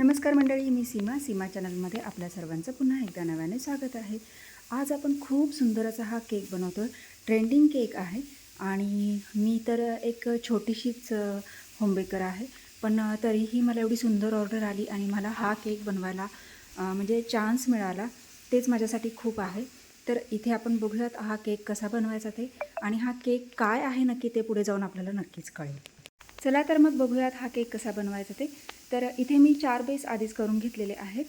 नमस्कार मंडळी मी सीमा. सीमा चॅनलमध्ये आपल्या सर्वांचं पुन्हा एकदा नव्याने स्वागत आहे. आज आपण खूप सुंदर असा हा केक बनवतो ट्रेंडिंग केक आहे आणि मी तर एक छोटीशीच होम बेकर आहे. पण तरीही मला एवढी सुंदर ऑर्डर आली आणि मला हा केक बनवायला म्हणजे चान्स मिळाला तेच माझ्यासाठी खूप आहे. तर इथे आपण बघूयात हा केक कसा बनवायचा ते आणि हा केक काय आहे नक्की ते पुढे जाऊन आपल्याला नक्कीच कळेल. चला तर मग बघूयात हा केक कसा बनवायचा ते. तर इथे मी चार बेस आधीच करून घेतलेले आहेत.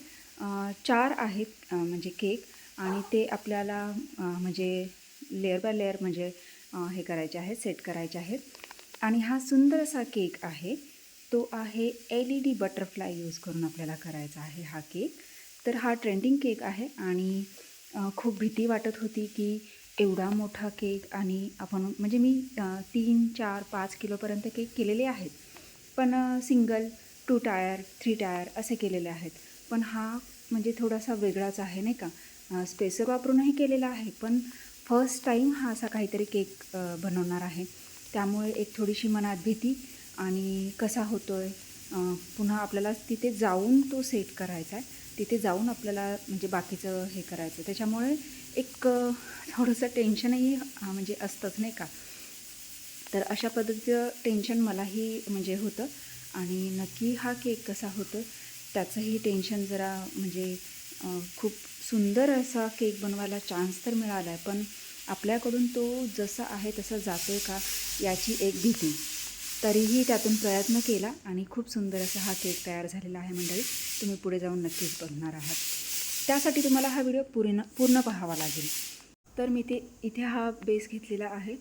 चार आहेत म्हणजे केक आणि ते आपल्याला म्हणजे लेअर बाय लेअर म्हणजे हे करायचे आहेत सेट करायचे आहेत. आणि हा सुंदर असा केक आहे. तो आहे L E D butterfly use करून आपल्याला करायचा आहे हा केक तर हा ट्रेंडिंग केक आहे आणि खूप भीती वाटत होती की एवढा मोठा केक आणि आपण म्हणजे मी तीन चार पाच किलोपर्यंत केक केलेले आहेत. पण single two tier three tier असे केलेले आहेत. पण हा म्हणजे थोडासा वेगळाच आहे नाही का? स्पेसर वापरूनही केलेला आहे पण फर्स्ट टाईम हा असा काहीतरी केक बनवणार आहे. त्यामुळे एक थोडीशी मनात भीती आणि कसा होतो आहे पुन्हा आपल्याला तिथे जाऊन तो सेट करायचा आहे. तिथे जाऊन आपल्याला म्हणजे बाकीचं हे करायचं त्याच्यामुळे एक थोडंसं टेन्शनही म्हणजे असतंच नाही का? तर अशा पद्धतीचं टेन्शन मलाही म्हणजे होतं. आणि नक्की हा केक कसा होतो त्याचंही टेन्शन जरा म्हणजे खूप सुंदर असा केक बनवायला चान्स तर मिळाला आहे पण आपल्याकडून तो जसा आहे तसा जातो आहे का याची एक भीती. तरीही त्यातून प्रयत्न केला आणि खूप सुंदर असा हा केक तयार झालेला आहे मंडळी. तुम्ही पुढे जाऊन नक्कीच बघणार आहात. त्यासाठी तुम्हाला हा व्हिडिओ पूर्ण पूर्ण पाहावा लागेल. तर मी ते इथे हा बेस घेतलेला आहे.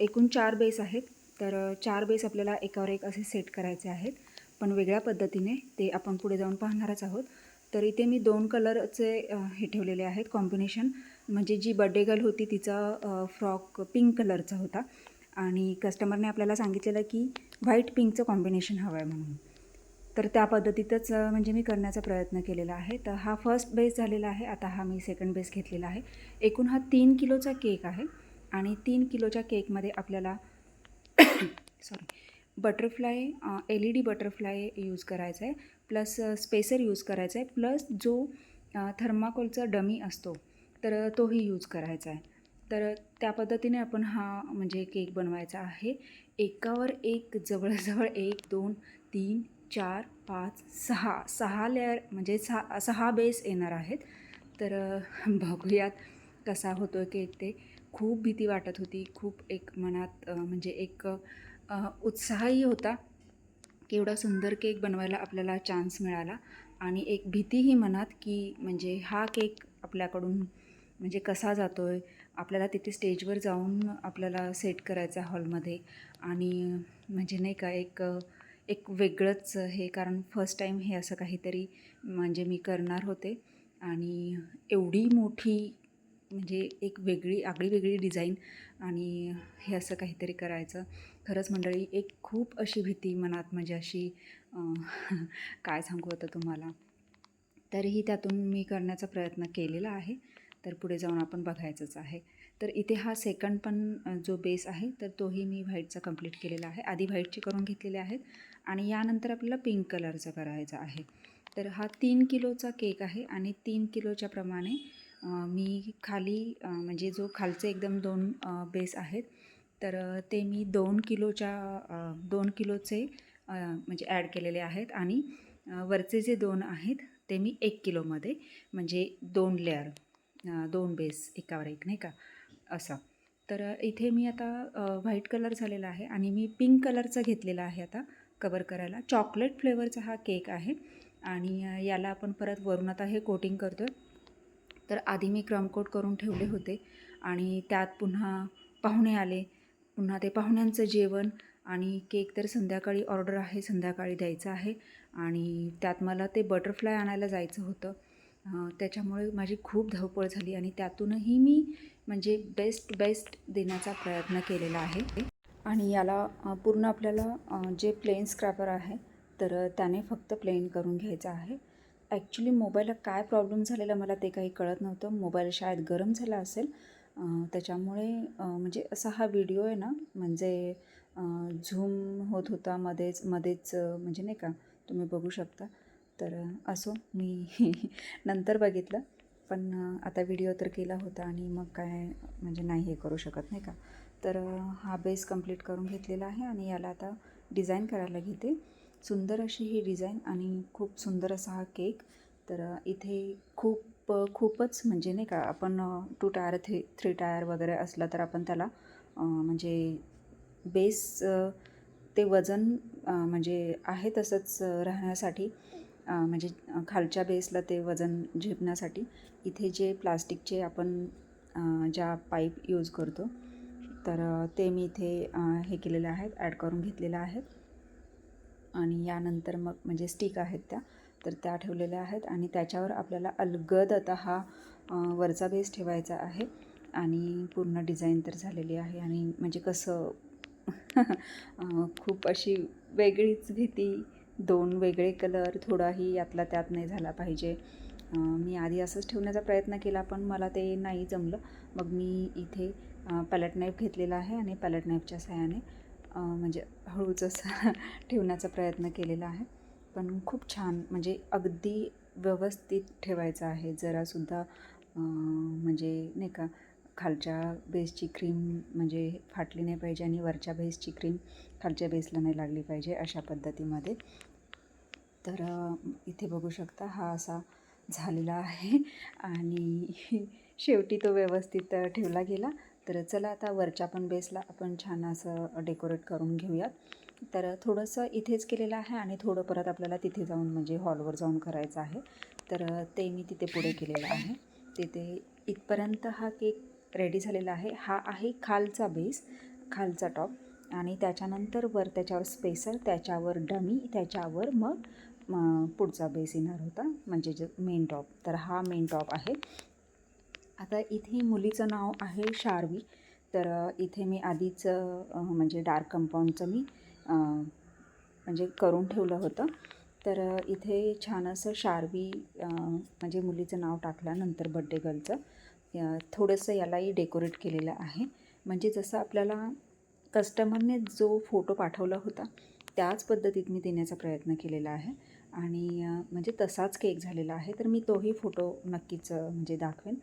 एकूण चार बेस आहेत. तर चार बेस आपल्याला एकावर एक असे सेट करायचे आहेत. पण वेगळ्या पद्धतीने ते आपण पुढे जाऊन पाहणारच आहोत. तर इथे मी दोन कलरचे हे ठेवलेले आहेत. कॉम्बिनेशन म्हणजे जी बड्डे गर्ल होती तिचा फ्रॉक पिंक कलरचा होता. आणि कस्टमरने आपल्याला सांगितलेलं की व्हाईट पिंकचं कॉम्बिनेशन हवं आहे म्हणून. तर त्या पद्धतीतच म्हणजे मी करण्याचा प्रयत्न केलेला आहे. तर हा फर्स्ट बेस झालेला आहे. आता हा मी सेकंड बेस घेतलेला आहे. एकूण हा तीन किलोचा केक आहे. आणि तीन किलोच्या केकमध्ये आपल्याला sorry butterfly L E D butterfly use करायचा आहे प्लस स्पेसर यूज करायचा आहे प्लस जो थर्माकोलचा डमी असतो तर तोही यूज करायचा आहे तर त्या पद्धतीने आपण हा म्हणजे केक बनवायचा आहे. एकावर एक जवळजवळ एक दोन तीन चार पाच सहा. सहा लेअर म्हणजे सहा सहा बेस येणार आहेत. तर बघूयात कसा होतो केक ते. खूप भीती वाटत होती. खूप एक मनात म्हणजे एक उत्साहही होता की एवढा सुंदर केक बनवायला आपल्याला चान्स मिळाला. आणि एक भीतीही मनात की म्हणजे हा केक आपल्याकडून म्हणजे कसा जातो आहे आपल्याला तिथे स्टेजवर जाऊन आपल्याला सेट करायचा हॉलमध्ये. आणि म्हणजे नाही का एक एक वेगळंच हे कारण फर्स्ट टाईम हे असं काहीतरी म्हणजे मी करणार होते. आणि एवढी मोठी म्हणजे एक वेगळी आगळी वेगळी डिझाईन आणि हे असं काहीतरी करायचं. खरंच मंडळी एक खूप अशी भीती मनात म्हणजे अशी काय सांगू आता तुम्हाला. तरीही त्यातून मी करण्याचा प्रयत्न केलेला आहे. तर पुढे जाऊन आपण बघायचंच आहे. तर इथे हा सेकंड पण जो बेस आहे तर तोही मी व्हाईटचा कंप्लीट केलेला आहे. आधी व्हाईटचे करून घेतलेले आहेत आणि यानंतर आपल्याला पिंक कलरचा करायचा आहे. तर हा तीन किलोचा केक आहे आणि तीन किलोच्या प्रमाणे मी खाली म्हणजे जो खालचे एकदम दोन बेस आहेत तर ते मी दोन किलोच्या दोन किलोचे म्हणजे ॲड केलेले आहेत आणि वरचे जे दोन आहेत ते मी एक किलोमध्ये म्हणजे दोन लेअर दोन बेस एकावर एक नाही का? असं. तर इथे मी आता व्हाईट कलर झालेला आहे आणि मी पिंक कलरचा घेतलेला आहे आता कवर करायला. चॉकलेट फ्लेवरचा हा केक आहे आणि याला आपण परत वरून आता हे कोटिंग करतो आहे तर आधी मी क्रमकोट करून ठेवले होते आणि त्यात पुन्हा पाहुणे आले. पुन्हा ते पाहुण्यांचं जेवण आणि केक तर संध्याकाळी ऑर्डर आहे संध्याकाळी द्यायचं आहे आणि त्यात मला ते बटरफ्लाय आणायला जायचं होतं. त्याच्यामुळे माझी खूप धावपळ झाली आणि त्यातूनही मी म्हणजे बेस्ट बेस्ट देण्याचा प्रयत्न केलेला आहे. आणि याला पूर्ण आपल्याला जे प्लेन स्क्रॅपर आहे तर त्याने फक्त प्लेन करून घ्यायचं आहे. ॲक्च्युली मोबाईलला काय प्रॉब्लेम झालेला मला ते काही कळत नव्हतं. मोबाईल शाळेत गरम झाला असेल त्याच्यामुळे म्हणजे असा हा व्हिडिओ आहे ना म्हणजे झूम होत होता मध्येच मध्येच म्हणजे नाही का तुम्ही बघू शकता. तर असो मी नंतर बघितलं पण आता व्हिडिओ तर केला होता आणि मग काय म्हणजे नाही हे करू शकत नाही का. तर हा बेस कंप्लीट करून घेतलेला आहे आणि याला आता डिझाईन करायला घेते. सुंदर अशी ही डिझाईन आणि खूप सुंदर असा हा केक. तर इथे खूप खूपच म्हणजे नाही का आपण two tier three three tier वगैरे असला तर आपण त्याला म्हणजे बेस ते वजन म्हणजे आहे तसंच राहण्यासाठी म्हणजे खालच्या बेसला ते वजन झेपण्यासाठी इथे जे प्लास्टिकचे आपण ज्या पाईप यूज करतो तर ते मी इथे हे केलेले आहेत ॲड करून घेतलेलं आहेत. आणि यानंतर मग म्हणजे स्टिक आहेत त्या तर त्या ठेवलेल्या आहेत आणि त्याच्यावर आपल्याला अलगद आता हा वरचा बेस ठेवायचा आहे आणि पूर्ण डिझाईन तर झालेली आहे आणि म्हणजे कसं खूप अशी वेगळीच भीती दोन वेगळे कलर थोडाही यातला त्यात नाही झाला पाहिजे. मी आधी असंच ठेवण्याचा प्रयत्न केला पण मला ते नाही जमलं. मग मी इथे पॅलेट नाईफ घेतलेला आहे आणि पॅलेट नाईफच्या सहाय्याने म्हणजे हळूच असं ठेवण्याचा प्रयत्न केलेला आहे. पण खूप छान म्हणजे अगदी व्यवस्थित ठेवायचं आहे. जरासुद्धा म्हणजे नाही का खालच्या बेसची क्रीम म्हणजे फाटली नाही पाहिजे आणि वरच्या बेसची क्रीम खालच्या बेसला नाही लागली पाहिजे अशा पद्धतीमध्ये. तर इथे बघू शकता हा असा झालेला आहे. आणि शेवटी तो व्यवस्थित ठेवला गेला. तर चला आता वरच्या पण बेसला आपण छान असं डेकोरेट करून घेऊयात. तर थोडंसं इथेच केलेलं आहे आणि थोडं परत आपल्याला तिथे जाऊन म्हणजे हॉलवर जाऊन करायचं आहे. तर ते मी तिथे पुढे केलेलं आहे. तिथे इथपर्यंत हा केक रेडी झालेला आहे. हा आहे खालचा बेस खालचा टॉप आणि त्याच्यानंतर वर त्याच्यावर स्पेसर त्याच्यावर डमी त्याच्यावर मग पुढचा बेस येणार होता. म्हणजे जे मेन टॉप. तर हा मेन टॉप आहे. आता इथे मुलीचं नाव आहे शार्वी. तर इथे मी आधीच म्हणजे डार्क कंपाऊंडचं मी म्हणजे करून ठेवलं होतं. तर इथे छान असं शार्वी म्हणजे मुलीचं नाव टाकल्यानंतर बड्डे गर्लचं थोडंसं यालाही डेकोरेट केलेलं आहे. म्हणजे जसं आपल्याला कस्टमरने जो फोटो पाठवला होता त्याच पद्धतीत मी देण्याचा प्रयत्न केलेला आहे. आणि म्हणजे तसाच केक झालेला आहे. तर मी तोही फोटो नक्कीच म्हणजे दाखवेन.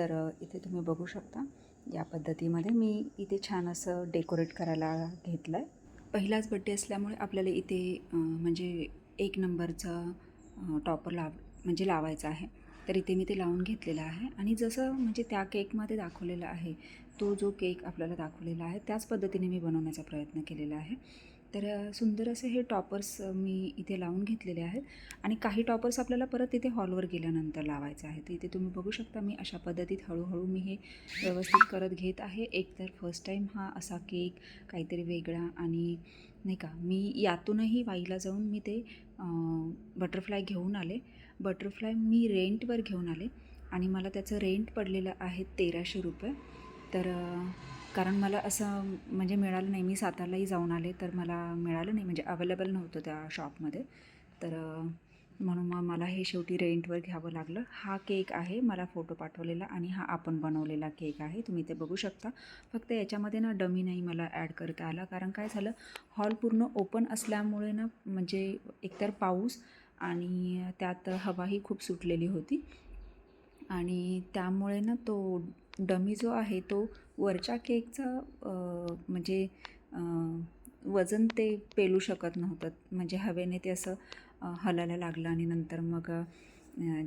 तर इथे तुम्ही बघू शकता. या पद्धतीमध्ये मी इथे छान असं डेकोरेट करायला घेतलं आहे पहिलाच बड्डे असल्यामुळे आपल्याला इथे म्हणजे एक नंबरचं टॉपर लाव म्हणजे लावायचं आहे. तर इथे मी ते लावून घेतलेलं आहे. आणि जसं म्हणजे त्या केकमध्ये दाखवलेलं आहे तो जो केक आपल्याला दाखवलेला आहे त्याच पद्धतीने मी बनवण्याचा प्रयत्न केलेला आहे. तर सुंदर असे हे टॉपर्स मी इथे लावून घेतलेले आहेत. आणि काही टॉपर्स आपल्याला परत इथे हॉलवर गेल्यानंतर लावायचं आहे तर इथे तुम्ही बघू शकता मी अशा पद्धतीत हळूहळू मी हे व्यवस्थित करत घेत आहे. एक तर फर्स्ट टाईम हा असा केक काहीतरी वेगळा आणि नाही का मी यातूनही वाईला जाऊन मी ते बटरफ्लाय घेऊन आले. बटरफ्लाय मी रेंटवर घेऊन आले. आणि मला त्याचं रेंट पडलेलं आहे तेराशे रुपये. तर कारण मला असं म्हणजे मिळालं नाही. मी सातारलाही जाऊन आले तर मला मिळालं नाही. म्हणजे अवेलेबल नव्हतं त्या शॉपमध्ये तर म्हणून मग मला हे शेवटी रेंटवर घ्यावं लागलं. हा केक आहे मला फोटो पाठवलेला आणि हा आपण बनवलेला केक आहे. तुम्ही ते बघू शकता. फक्त याच्यामध्ये ना डमी नाही मला ॲड करता आला. कारण काय झालं? हॉल पूर्ण ओपन असल्यामुळे ना म्हणजे एकतर पाऊस आणि त्यात हवाही खूप सुटलेली होती. आणि त्यामुळे ना तो डमी जो आहे तो वरच्या केकचा म्हणजे वजन ते पेलू शकत नव्हतं. म्हणजे हवेने ते असं हलायला लागलं आणि नंतर मग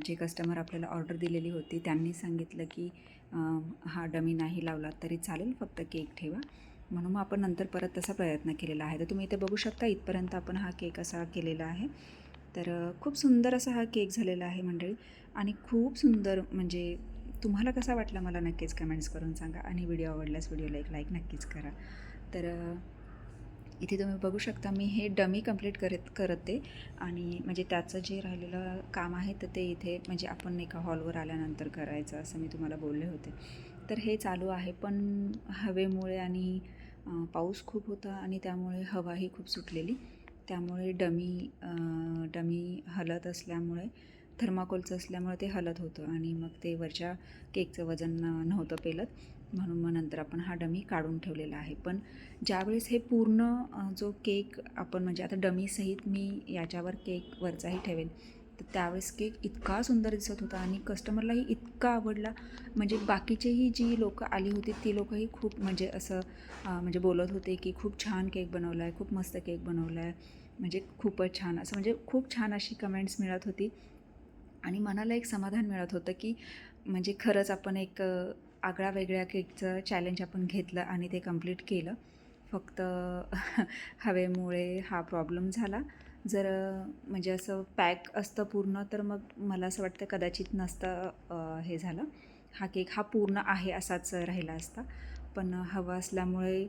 जे कस्टमर आपल्याला ऑर्डर दिलेली होती त्यांनी सांगितलं की हा डमी नाही लावला तरी चालेल फक्त केक ठेवा. म्हणून मग आपण नंतर परत तसा प्रयत्न केलेला आहे. तर तुम्ही इथे बघू शकता इथपर्यंत आपण हा केक असा केलेला आहे. तर खूप सुंदर असा हा केक झालेला आहे मंडळी. आणि खूप सुंदर म्हणजे तुम्हाला कसा वाटला मला नक्कीच कमेंट्स करून सांगा आणि व्हिडिओ आवडल्यास व्हिडिओला एक लाईक नक्कीच करा. तर इथे तुम्ही बघू शकता मी हे डमी कंप्लीट करत करते आणि म्हणजे त्याचं जे राहिलेलं काम आहे तर ते इथे म्हणजे आपण एका हॉलवर आल्यानंतर करायचं असं मी तुम्हाला बोलले होते. तर हे चालू आहे पण हवेमुळे आणि पाऊस खूप होता आणि त्यामुळे हवाही खूप सुटलेली. त्यामुळे डमी डमी हलत असल्यामुळे थर्माकोलचं असल्यामुळे ते हलत होतं आणि मग ते वरच्या केकचं वजन नव्हतं पेलत. म्हणून मग नंतर आपण हा डमी काढून ठेवलेला आहे. पण ज्यावेळेस हे पूर्ण जो केक आपण म्हणजे आता डमीसहित मी याच्यावर केक वरचाही ठेवेन तर त्यावेळेस केक इतका सुंदर दिसत होता आणि कस्टमरलाही इतका आवडला. म्हणजे बाकीचेही जी लोकं आली होती ती लोकंही खूप म्हणजे असं म्हणजे बोलत होते की खूप छान केक बनवला आहे खूप मस्त केक बनवला आहे म्हणजे खूपच छान असं म्हणजे खूप छान अशी कमेंट्स मिळत होती. आणि मनाला एक समाधान मिळत होतं की म्हणजे खरंच आपण एक आगळा वेगळ्या केकचं चॅलेंज आपण घेतलं आणि ते कंप्लीट केलं. फक्त हवेमुळे हा प्रॉब्लेम झाला. जर म्हणजे असं पॅक असतं पूर्ण तर मग मला असं वाटतं कदाचित नसतं हे झालं. हा केक हा पूर्ण आहे असाच राहिला असता. पण हवा असल्यामुळे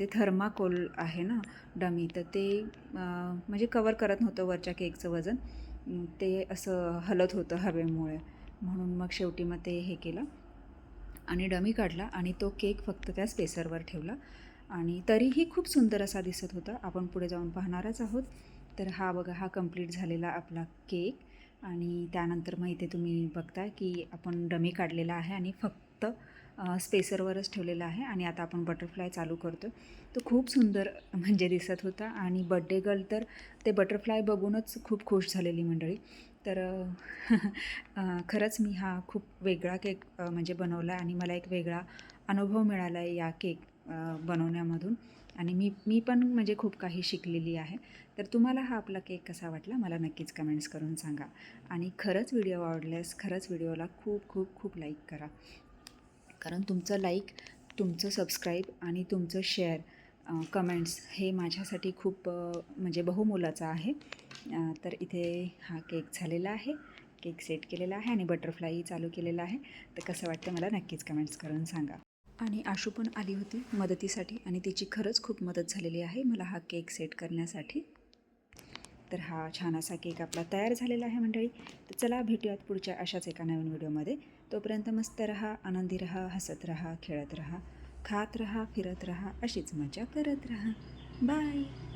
ते थर्माकोल आहे ना डमी. तर ते म्हणजे कवर करत नव्हतं वरच्या केकचं वजन. ते असं हलत होतं हवेमुळे. म्हणून मग शेवटी मग ते हे केलं आणि डमी काढला आणि तो केक फक्त त्या स्पेसरवर ठेवला. आणि तरीही खूप सुंदर असा दिसत होता. आपण पुढे जाऊन पाहणारच आहोत. तर हा बघा हा कंप्लीट झालेला आपला केक. आणि त्यानंतर मग इथे तुम्ही बघता की आपण डमी काढलेला आहे आणि फक्त स्पेसरवरच ठेवलेला आहे आणि आता आपण बटरफ्लाय चालू करतो तो खूप सुंदर म्हणजे दिसत होता आणि बड्डे गर्ल तर ते बटरफ्लाय बघूनच खूप खुश झालेली मंडळी. तर खरंच मी हा खूप वेगळा केक म्हणजे बनवला आणि मला एक वेगळा अनुभव मिळाला आहे या केक बनवण्यामधून. आणि मी मी पण म्हणजे खूप काही शिकलेली आहे. तर तुम्हाला हा आपला केक कसा वाटला मला नक्कीच कमेंट्स करून सांगा. आणि खरंच व्हिडिओ आवडल्यास खरंच व्हिडिओला खूप खूप खूप लाईक करा. कारण तुमचं लाईक तुमचं सबस्क्राईब आणि तुमचं शेअर कमेंट्स हे माझ्यासाठी खूप म्हणजे बहुमोलाचं आहे. तर इथे हा केक झालेला आहे. केक सेट केलेला आहे आणि बटरफ्लायही चालू केलेला आहे. तर कसं वाटतं मला नक्कीच कमेंट्स करून सांगा. आणि आशू पण आली होती मदतीसाठी आणि तिची खरंच खूप मदत झालेली आहे मला हा केक सेट करण्यासाठी. तर हा छान असा केक आपला तयार झालेला आहे मंडळी. तर चला भेटूयात पुढच्या अशाच एका नवीन व्हिडिओमध्ये तोपर्यंत मस्त रहा आनंदी रहा हसत रहा खेळत रहा खात रहा फिरत रहा अशीच मजा करत रहा. बाय.